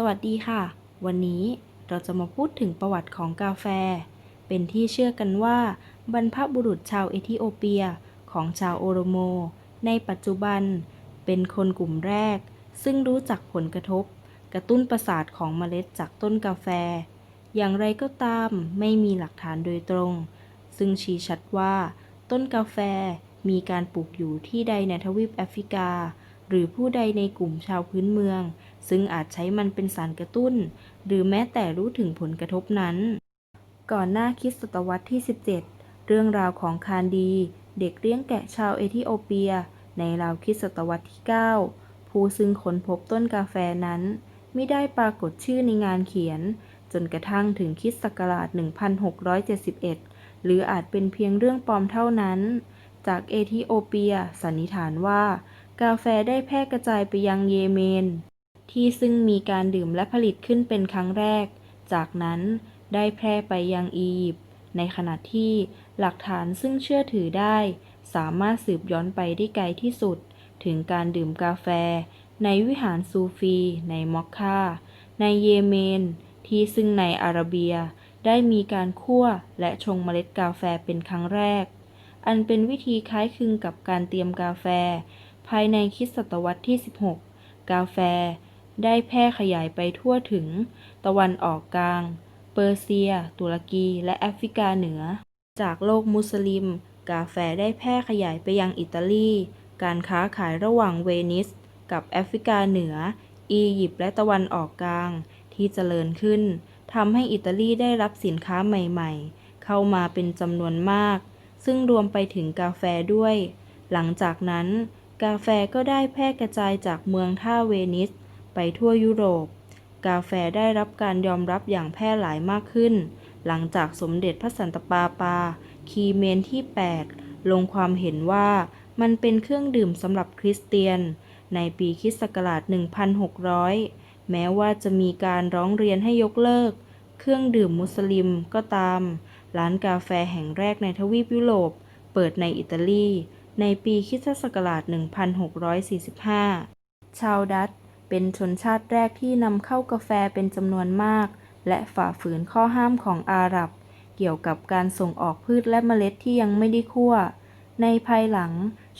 สวัสดีค่ะ วันนี้เราจะมาพูดถึงประวัติของกาแฟ เป็นที่เชื่อกันว่า บรรพบุรุษชาวเอธิโอเปียของชาวโอโรโม ในปัจจุบัน เป็นคนกลุ่มแรก ซึ่งรู้จักผลกระทบ กระตุ้นประสาทของเมล็ดจากต้นกาแฟ อย่างไรก็ตามไม่มีหลักฐานโดยตรง ซึ่งชี้ชัดว่า ต้นกาแฟมีการปลูกอยู่ที่ใดในทวีปแอฟริกา หรือผู้ใดในกลุ่มชาวพื้นเมือง ซึ่งอาจใช้มันเป็นสารกระตุ้น หรือแม้แต่รู้ถึงผลกระทบนั้น ก่อนหน้าคริสตศตวรรษที่ 17 เรื่องราวของคานดี เด็กเลี้ยงแกะชาวเอธิโอเปีย ในราวคริสตศตวรรษที่ 9 ผู้ซึ่งค้นพบต้นกาแฟนั้นไม่ได้ปรากฏชื่อในงานเขียน จนกระทั่งถึงคริสตศักราช 1671 หรืออาจเป็นเพียงเรื่องปลอมเท่านั้น จากเอธิโอเปียสันนิษฐานว่า กาแฟได้แพร่กระจายไปยังเยเมน ที่ซึ่งมีการดื่มและผลิตขึ้นเป็นครั้งแรก จากนั้นได้แพร่ไปยังอียิปต์ในขณะที่หลักฐานซึ่งเชื่อถือได้ สามารถสืบย้อนไปได้ไกลที่สุด ถึงการดื่มกาแฟ ในวิหารซูฟี ในมอกคาในเยเมน ที่ซึ่งในอาระเบีย ได้มีการคั่วและชงเมล็ดกาแฟเป็นครั้งแรก อันเป็นวิธีคล้ายคลึงกับการเตรียมกาแฟ ภายในคริสตศตวรรษที่ 16 กาแฟ ได้แพร่ขยายไปทั่วถึง ตะวันออกกลาง เปอร์เซีย ตุรกี และแอฟริกาเหนือ จากโลกมุสลิม กาแฟได้แพร่ขยายไปยังอิตาลี การค้าขายระหว่างเวนิส กับแอฟริกาเหนือ อียิปต์และตะวันออกกลาง ที่เจริญขึ้นทำให้อิตาลีได้รับสินค้าใหม่ๆ เข้ามาเป็นจำนวนมาก ซึ่งรวมไปถึงกาแฟด้วย หลังจากนั้น กาแฟก็ได้แพร่กระจายจากเมืองท่าเวนิส ไปทั่วยุโรป กาแฟได้รับการยอมรับอย่างแพร่หลายมากขึ้น หลังจากสมเด็จพระสันตะปาปา คีเมนที่ 8 ลงความเห็นว่ามันเป็นเครื่องดื่มสำหรับคริสเตียน ในปีคริสต์ศักราช1600 แม้ว่าจะมีการร้องเรียนให้ยกเลิก เครื่องดื่มมุสลิมก็ตาม ร้านกาแฟแห่งแรกในทวีปยุโรป เปิดในอิตาลี ในปีคริสตศักราช 1645 ชาวดัตเป็นชนชาติแรกที่นำเข้ากาแฟเป็นจำนวนมาก และฝ่าฝืนข้อห้ามของอาหรับ เกี่ยวกับการส่งออกพืชและเมล็ดที่ยังไม่ได้คั่ว ในภายหลัง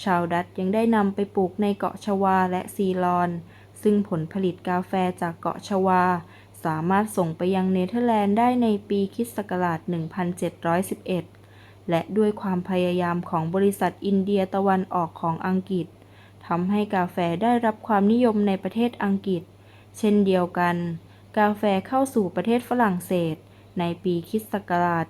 ชาวดัตยังได้นำไปปลูกในเกาะชวาและซีลอน ซึ่งผลผลิตกาแฟจากเกาะชวา สามารถส่งไปยังเนเธอร์แลนด์ได้ในปีคริสต์ศักราช 1711 และด้วยความพยายามของบริษัทอินเดียตะวันออกของอังกฤษทำให้กาแฟได้รับความนิยมในประเทศอังกฤษ เช่นเดียวกัน กาแฟเข้าสู่ประเทศฝรั่งเศส ในปีคริสต์ศักราช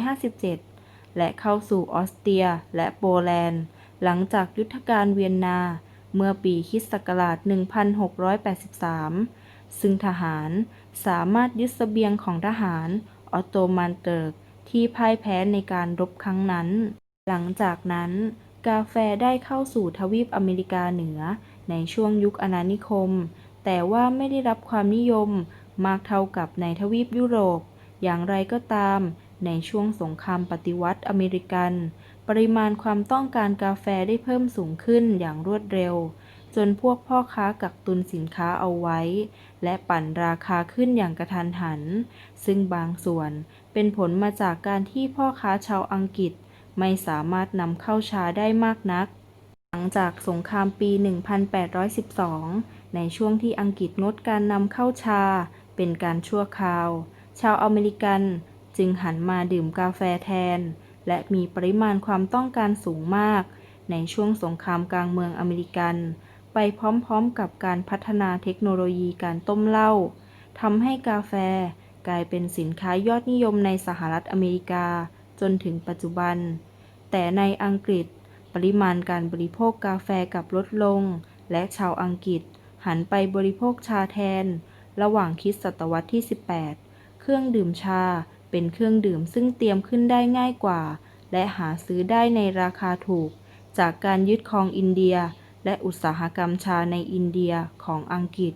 1657 และเข้าสู่ออสเตรียและโปแลนด์ หลังจากยุทธการเวียนนา เมื่อปีคริสต์ศักราช1683 ซึ่งทหารสามารถยึดเสบียงของทหารออตโตมันเติร์ก ที่พ่ายแพ้ในการรบครั้งนั้น หลังจากนั้น กาแฟได้เข้าสู่ทวีปอเมริกาเหนือในช่วงยุคอาณานิคม แต่ว่าไม่ได้รับความนิยมมากเท่ากับในทวีปยุโรป อย่างไรก็ตาม ในช่วงสงครามปฏิวัติอเมริกัน ปริมาณความต้องการกาแฟได้เพิ่มสูงขึ้นอย่างรวดเร็ว จนพวกพ่อค้ากักตุนสินค้าเอาไว้ และปั่นราคาขึ้นอย่างกระทันหัน ซึ่งบางส่วนเป็นผลมาจากการที่พ่อค้าชาวอังกฤษไม่สามารถนำเข้าชาได้มากนัก หลังจากสงครามปี 1812 ในช่วงที่อังกฤษงดการนำเข้าชา เป็นการชั่วคราว ชาวอเมริกันจึงหันมาดื่มกาแฟแทน และมีปริมาณความต้องการสูงมาก ในช่วงสงครามกลางเมืองอเมริกัน ไปพร้อมๆกับการพัฒนาเทคโนโลยีการต้มเหล้าทำให้กาแฟกลายเป็นสินค้ายอดนิยมในสหรัฐอเมริกาจนถึงปัจจุบัน แต่ในอังกฤษ ปริมาณการบริโภคกาแฟกับลดลง และชาวอังกฤษหันไปบริโภคชาแทน ระหว่างคริสตศตวรรษที่ 18 เครื่องดื่มชาเป็นเครื่องดื่มซึ่งเตรียมขึ้นได้ง่ายกว่า และหาซื้อได้ในราคาถูก จากการยึดครองอินเดีย และอุตสาหกรรมชาในอินเดียของอังกฤษ